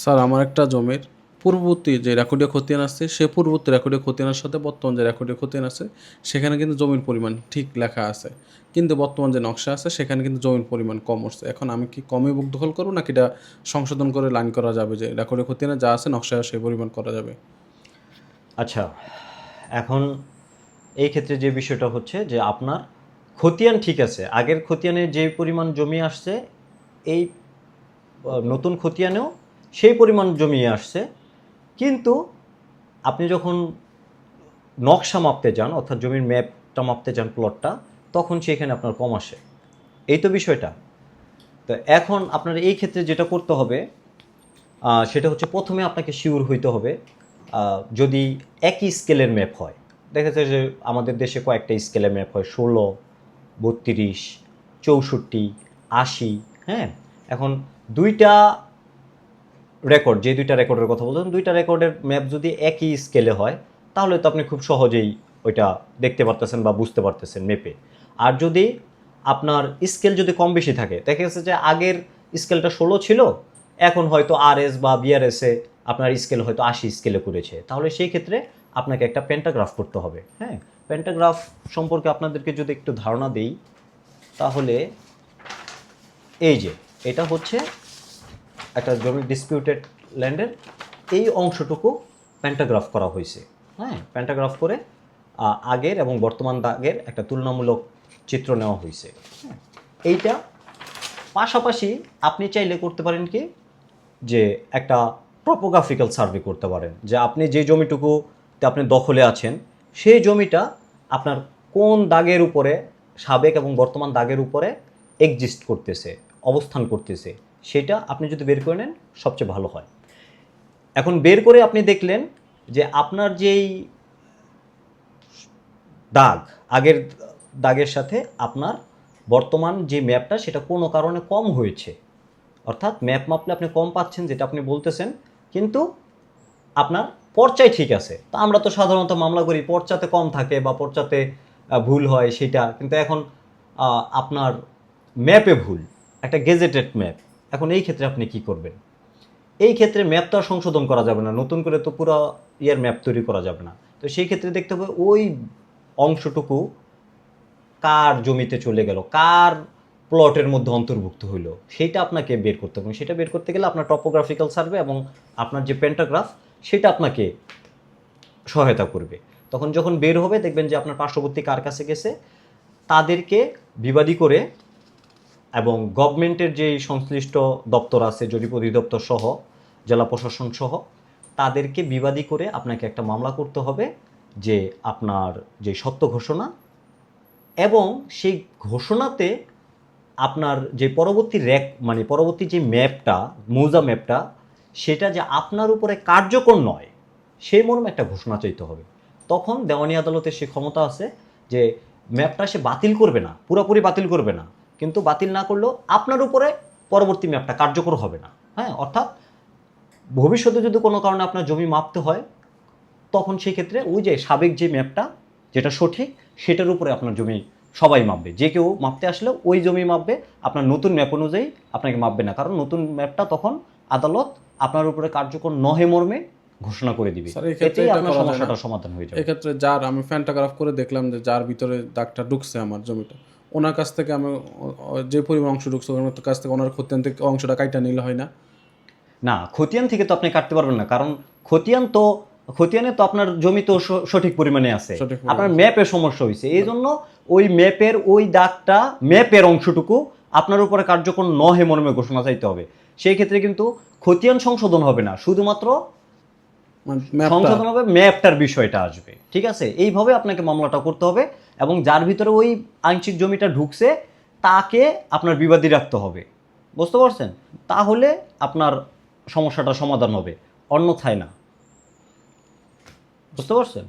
Sir, আমার একটা জমির পূর্ববর্তী যে রেকর্ডীয় খতিয়ান আছে, সে পূর্ববর্তী রেকর্ডীয় খতিয়ানের সাথে বর্তমান যে রেকর্ডীয় খতিয়ান আছে, সেখানে কিন্তু জমির পরিমাণ ঠিক লেখা আছে। কিন্তু বর্তমান যে নকশা আছে, সেখানে কিন্তু জমির পরিমাণ কম হচ্ছে এখন আমি কি কমে বুক দখল করব নাকি এটা সংশোধন করে লাইন করা যাবে যে রেকর্ডীয় খতিয়ানে যা আছে নকশায় সেই পরিমাণ করা যাবে? আচ্ছা এখন এই ক্ষেত্রে যে বিষয়টা হচ্ছে যে আপনার খতিয়ান ঠিক আছে, আগের খতিয়ানে যে পরিমাণ জমি আসছে, এই নতুন খতিয়ানেও সেই পরিমাণ জমিয়ে আসছে। কিন্তু আপনি যখন নকশা মাপতে যান, অর্থাৎ জমির ম্যাপটা মাপতে যান প্লটটা তখন সেখানে আপনার কম আসে। এই তো বিষয়টা। তো এখন আপনার এই ক্ষেত্রে যেটা করতে হবে সেটা হচ্ছে প্রথমে আপনাকে শিওর হইতে হবে যদি একই স্কেলের ম্যাপ হয়। দেখা যায় যে আমাদের দেশে কয়েকটা স্কেলের ম্যাপ হয়, ষোলো, বত্রিশ, চৌষট্টি, আশি হ্যাঁ? এখন দুইটা রেকর্ড যে দুইটা রেকর্ডের কথা বলছেন দুইটা রেকর্ডের ম্যাপ যদি একই স্কেলে হয়, তাহলে তো আপনি খুব সহজেই ওইটা দেখতে পারতেছেন বা বুঝতে পারতেছেন মেপে আর যদি আপনার স্কেল যদি কম বেশি থাকে, দেখা গেছে যে আগের স্কেলটা ষোলো ছিল, এখন হয়তো আর এস বা বিআরএসে আপনার স্কেল হয়তো আশি স্কেলে করেছে। তাহলে সেই ক্ষেত্রে আপনাকে একটা পেন্টাগ্রাফ করতে হবে। হ্যাঁ পেন্টাগ্রাফ সম্পর্কে আপনাদেরকে যদি একটু ধারণা দেই, তাহলে এই যে, এটা হচ্ছে একটা জমি ডিসপিউটেড ল্যান্ডের এই অংশটুকু প্যান্টাগ্রাফ করা হয়েছে। হ্যাঁ প্যান্টাগ্রাফ করে আগের এবং বর্তমান দাগের একটা তুলনামূলক চিত্র নেওয়া হয়েছে। হ্যাঁ, এইটা পাশাপাশি আপনি চাইলে করতে পারেন কি যে একটা টপোগ্রাফিক্যাল সার্ভে করতে পারেন যে আপনি যে জমিটুকুতে আপনি দখলে আছেন সেই জমিটা আপনার কোন দাগের উপরে সাবেক এবং বর্তমান দাগের উপরে এক্সিস্ট করতেছে অবস্থান করতেছে। সেটা আপনি যদি বের করে নেন, সবচেয়ে ভালো হয়। এখন বের করে আপনি দেখলেন যে আপনার যেই দাগ, আগের দাগের সাথে আপনার বর্তমান যে ম্যাপটা, সেটা কোনো কারণে কম হয়েছে। অর্থাৎ ম্যাপ মাপলে আপনি কম পাচ্ছেন, যেটা আপনি বলতেছেন, কিন্তু আপনার পর্চায় ঠিক আছে। তা আমরা তো সাধারণত মামলা করি, পর্চাতে কম থাকে বা পর্চাতে ভুল হয় সেটা। কিন্তু এখন আপনার ম্যাপে ভুল, একটা গেজেটেড ম্যাপ। এখন এই ক্ষেত্রে আপনি কি করবেন? এই ক্ষেত্রে ম্যাপ তো আর সংশোধন করা যাবে না, নতুন করে তো পুরো ইয়ার ম্যাপ তৈরি করা যাবে না। তো সেই ক্ষেত্রে দেখতে হবে ওই অংশটুকু কার জমিতে চলে গেল, কার প্লটের মধ্যে অন্তর্ভুক্ত হইল, সেটা আপনাকে বের করতে হবে। সেটা বের করতে গেলে আপনার টপোগ্রাফিক্যাল সার্ভে এবং আপনার যে পেন্টাগ্রাফ সেটা আপনাকে সহায়তা করবে। তখন যখন বের হবে, দেখবেন যে আপনার পার্শ্ববর্তী কার কাছে গেছে, তাদেরকে বিবাদী করে এবং গভর্নমেন্টের যে সংশ্লিষ্ট দপ্তর আছে জরিপ অধিদপ্তর সহ, জেলা প্রশাসন সহ, তাদেরকে বিবাদী করে আপনাকে একটা মামলা করতে হবে যে আপনার যে সত্য ঘোষণা এবং সেই ঘোষণাতে আপনার যে পরবর্তী র্যাক মানে পরবর্তী যে ম্যাপটা, মৌজা ম্যাপটা, সেটা যে আপনার উপরে কার্যকর নয় সেই মর্মে একটা ঘোষণা চাইতে হবে। তখন দেওয়ানি আদালতের সে ক্ষমতা আছে যে ম্যাপটা সে বাতিল করবে না, পুরোপুরি বাতিল করবে না। কিন্তু বাতিল না করলেও আপনার উপরে পরবর্তী ম্যাপটা কার্যকর হবে না। হ্যাঁ অর্থাৎ ভবিষ্যতে যদি কোনো কারণে আপনার জমি মাপতে হয় তখন সেই ক্ষেত্রে ওই যে সাবেক যে ম্যাপটা যেটা সঠিক সেটার উপরে আপনার জমি সবাই মাপবে। যে কেউ মাপতে আসলেও ওই জমি মাপবে আপনার নতুন ম্যাপ অনুযায়ী আপনাকে মাপবে না। কারণ নতুন ম্যাপটা তখন আদালত আপনার উপরে কার্যকর নহে মর্মে ঘোষণা করে দিবে। ক্ষেত্রে আপনার করা যায় না? সমস্যাটা সমাধান হয়ে যাবে। এক্ষেত্রে যার আমি ফ্যান্টাগ্রাফ করে দেখলাম যে যার ভিতরে দাগটা ঢুকছে আমার জমিটা। ওনার কাছ থেকে আমি যে পরিমাণ অংশ ঢুকছে ওনার কাছ থেকে ওনার খতিয়ান থেকে অংশটা কাইটা নিলে হয় না। না খতিয়ান থেকে তো আপনি কাটতে পারবেন না কারণ খতিয়ান তো খতিয়ানে তো আপনার জমি তো সঠিক পরিমাণে আছে। আপনার ম্যাপের সমস্যা হয়েছে এই জন্য ওই ম্যাপের ওই দাগটা ম্যাপের অংশটুকু আপনার উপরে কার্যকর নহে মর্মে ঘোষণা চাইতে হবে। সেই ক্ষেত্রে কিন্তু খতিয়ান সংশোধন হবে না শুধুমাত্র সংশোধন হবে ম্যাপটার বিষয়টা আসবে, ঠিক আছে? এইভাবে আপনাকে মামলাটা করতে হবে এবং যার ভিতরে ওই আংশিক জমিটা ঢুকছে, তাকে আপনার বিবাদী রাখতে হবে। বুঝতে পারছেন? তাহলে আপনার সমস্যাটা সমাধান হবে, অন্যথায় না। বুঝতে পারছেন?